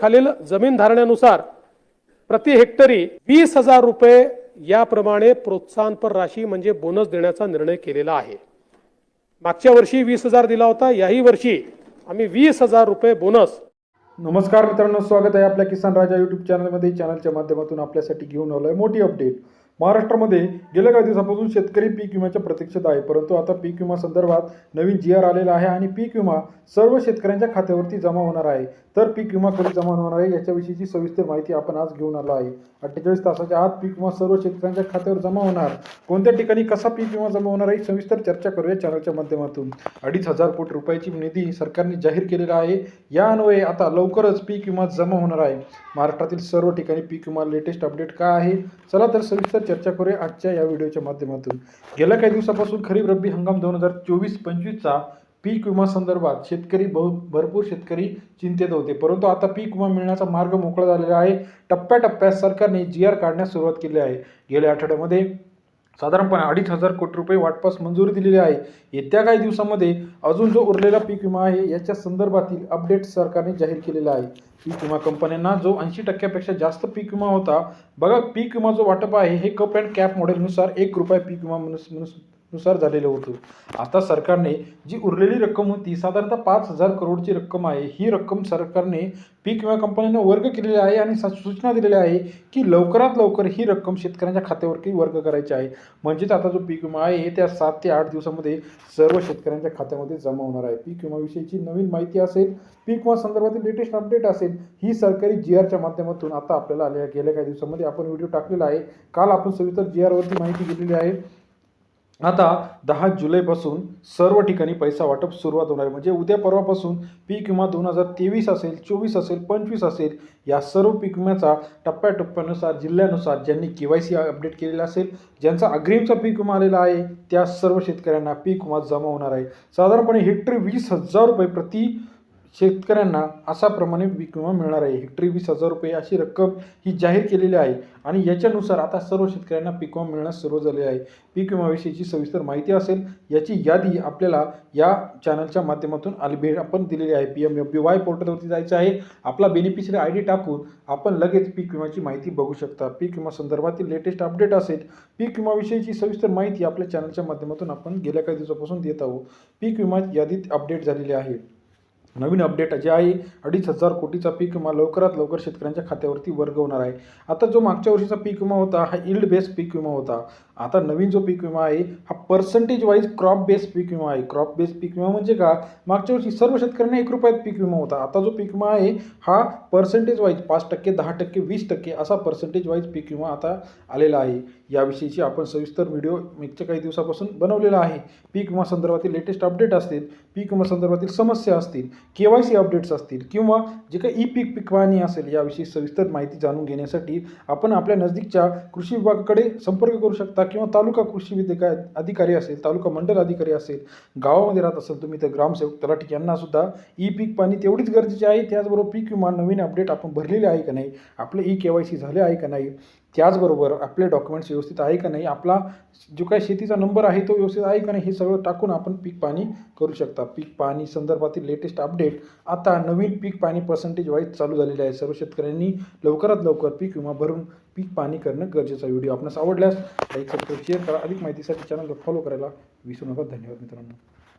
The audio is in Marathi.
खालील जमीन धारण्यानुसार प्रति हेक्टरी वीस हजार रुपये याप्रमाणे प्रोत्साहनपर राशी म्हणजे बोनस देण्याचा निर्णय केलेला आहे. मागच्या वर्षी वीस हजार दिला होता याही वर्षी आम्ही वीस हजार रुपये बोनस. नमस्कार मित्रांनो स्वागत आहे आपल्या किसान राजा युट्यूब चॅनलमध्ये चॅनलच्या माध्यमातून आपल्यासाठी घेऊन आलो आहे मोठी अपडेट महाराष्ट्रामध्ये गेल्या काही दिवसापासून शेतकरी पीक विम्याच्या प्रतीक्षेत आहे. परंतु आता पीक विमा संदर्भात नवीन जी आर आलेला आहे आणि पीक विमा सर्व शेतकऱ्यांच्या खात्यावरती जमा होणार आहे. तर पीक विमा कधी जमा होणार आहे याच्याविषयीची सविस्तर माहिती आपण आज घेऊन आलो आहे. अठ्ठेचाळीस तासाच्या आत पीक विमा सर्व शेतकऱ्यांच्या खात्यावर जमा होणार. कोणत्या ठिकाणी कसा पीक विमा जमा होणार आहे सविस्तर चर्चा करूया चॅनलच्या माध्यमातून. अडीच हजार कोटी रुपयाची निधी सरकारने जाहीर केलेला आहे. या अन्वये आता लवकरच पीक विमा जमा होणार आहे. महाराष्ट्रातील सर्व ठिकाणी पीक विमा लेटेस्ट अपडेट काय आहे चला तर सविस्तर चर्चा करूया आजच्या या व्हिडिओच्या माध्यमातून. गेल्या काही दिवसापासून खरीप रब्बी हंगाम दोन हजार चोवीस पंचवीसचा पीक विमा संदर्भात शेतकरी बहु भरपूर शेतकरी चिंतेत होते. परंतु आता पीक विमा मिळण्याचा मार्ग मोकळा झालेला आहे. टप्प्याटप्प्यात सरकारने जी आर काढण्यास सुरुवात केली आहे. गेल्या आठवड्यामध्ये साधारणपणे अडीच हजार कोटी रुपये वाटपास मंजुरी दिलेली आहे. येत्या काही दिवसामध्ये अजून जो उरलेला पीक विमा आहे याच्या संदर्भातील अपडेट सरकारने जाहीर केलेला आहे. पीक विमा कंपन्यांना जो ऐंशी टक्क्यापेक्षा जास्त पीक विमा होता बघा पीक विमा जो वाटप आहे हे कप अँड कॅप मॉडेलनुसार एक रुपये पीक विमा मनुस- मनुस- नुसार झालेलं होतं. आता सरकारने जी उरलेली रक्कम होती साधारणतः पाच हजार करोडची रक्कम आहे. ही रक्कम सरकारने पीक विमा कंपन्यांना वर्ग केलेली आहे आणि सूचना दिलेल्या आहे की लवकरात लवकर ही रक्कम शेतकऱ्यांच्या खात्यावरती वर्ग करायची आहे. म्हणजेच आता जो पीक विमा आहे त्या सात ते आठ दिवसामध्ये सर्व शेतकऱ्यांच्या खात्यामध्ये जमा होणार आहे. पीक विमाविषयीची नवीन माहिती असेल पीक विमा संदर्भातील लेटेस्ट अपडेट असेल ही सरकारी जी आरच्या माध्यमातून आता आपल्याला आल्या गेल्या काही दिवसामध्ये आपण व्हिडिओ टाकलेला आहे. काल आपण सविस्तर जी आरवरती माहिती दिलेली आहे. आता दहा जुलैपासून सर्व ठिकाणी पैसा वाटप सुरुवात होणार आहे. म्हणजे उद्या परवापासून पीक विमा दोन हजार तेवीस असेल चोवीस असेल पंचवीस असेल या सर्व पीक विम्याचा टप्प्याटप्प्यानुसार जिल्ह्यानुसार ज्यांनी के वाय सी अपडेट केलेला असेल ज्यांचा अग्रिमचा पीक विमा आलेला आहे त्या सर्व शेतकऱ्यांना पीक विमा जमा होणार आहे. साधारणपणे हेक्टरी वीस हजार रुपये प्रति शेतकऱ्यांना असाप्रमाणे पीक विमा मिळणार आहे. हेक्टरी वीस हजार रुपये अशी रक्कम ही जाहीर केलेली आहे आणि याच्यानुसार आता सर्व शेतकऱ्यांना पीक विमा मिळण्यास सुरू झाले आहे. पीक विमाविषयीची सविस्तर माहिती असेल याची यादी आपल्याला या चॅनलच्या माध्यमातून आली भेट आपण दिलेली आहे. P M F B Y पोर्टलवरती जायचं आहे. आपला बेनिफिशरी आय डी टाकून आपण लगेच पीक विमाची माहिती बघू शकता. पीक विमा संदर्भातील लेटेस्ट अपडेट असेल पीक विमाविषयीची सविस्तर माहिती आपल्या चॅनलच्या माध्यमातून आपण गेल्या काही दिवसापासून देत आहोत. पीक विमा यादीत अपडेट झालेली आहे. नवीन अपडेट जे आहे अडीच हजार कोटीचा पीक विमा लवकरात लवकर शेतकऱ्यांच्या खात्यावरती वर्ग होणार आहे आता जो मागच्या वर्षीचा पीक विमा होता हा इल्ड बेस्ड पीक विमा होता आता नवीन जो पीक विमा आहे हा पर्सेंटेज वाईज क्रॉप बेस्ड पीक विमा आहे क्रॉप बेस्ड पीक विमा म्हणजे का मागच्या वर्षी सर्व शेतकऱ्यांना एक रुपयात पीक विमा होता आता जो पीक विमा आहे हा पर्सेंटेज वाईज पाच टक्के दहा टक्के वीस टक्के असा पर्सेंटेज वाईज पीक विमा आता आलेला आहे याविषयीची आपण सविस्तर व्हिडिओ मागच्या काही दिवसापासून बनवलेला आहे पीक विमा संदर्भातील लेटेस्ट अपडेट असतील पीक विमा संदर्भातील समस्या असतील के वाय सी अपडेट्स असतील किंवा जे काही ई पीक पिकवाणी असेल याविषयी सविस्तर माहिती जाणून घेण्यासाठी आपण आपल्या नजदीकच्या कृषी विभागाकडे संपर्क करू शकता किंवा तालुका कृषी विधिका अधिकारी असेल तालुका मंडल अधिकारी असेल गावामध्ये राहत असेल तुम्ही तर ग्रामसेवक तलाठी यांनासुद्धा ई पीक पाणी तेवढीच गरजेची आहे. त्याचबरोबर पीक विमा नवीन अपडेट आपण भरलेले आहे का नाही? आपलं ई के वाय सी झाले आहे का नाही? त्याचबरोबर आपले डॉक्युमेंट्स व्यवस्थित आहे का नाही आपला जो काही शेतीचा नंबर आहे तो व्यवस्थित आहे का नाही हे सगळं टाकून आपण पीक पाणी करू शकता. पीक पाणी संदर्भातील लेटेस्ट अपडेट आता नवीन पीक पाणी पर्सेंटेज वाईज चालू झालेले आहे. सर्व शेतकऱ्यांनी लवकरात लवकर पीक विमा भरून पीक पाणी करणं गरजेचं आहे. व्हिडिओ आपणास आवडल्यास लाईक सबस्क्राईब शेअर करा. अधिक माहितीसाठी चॅनलला फॉलो करायला विसरू नका. धन्यवाद मित्रांनो.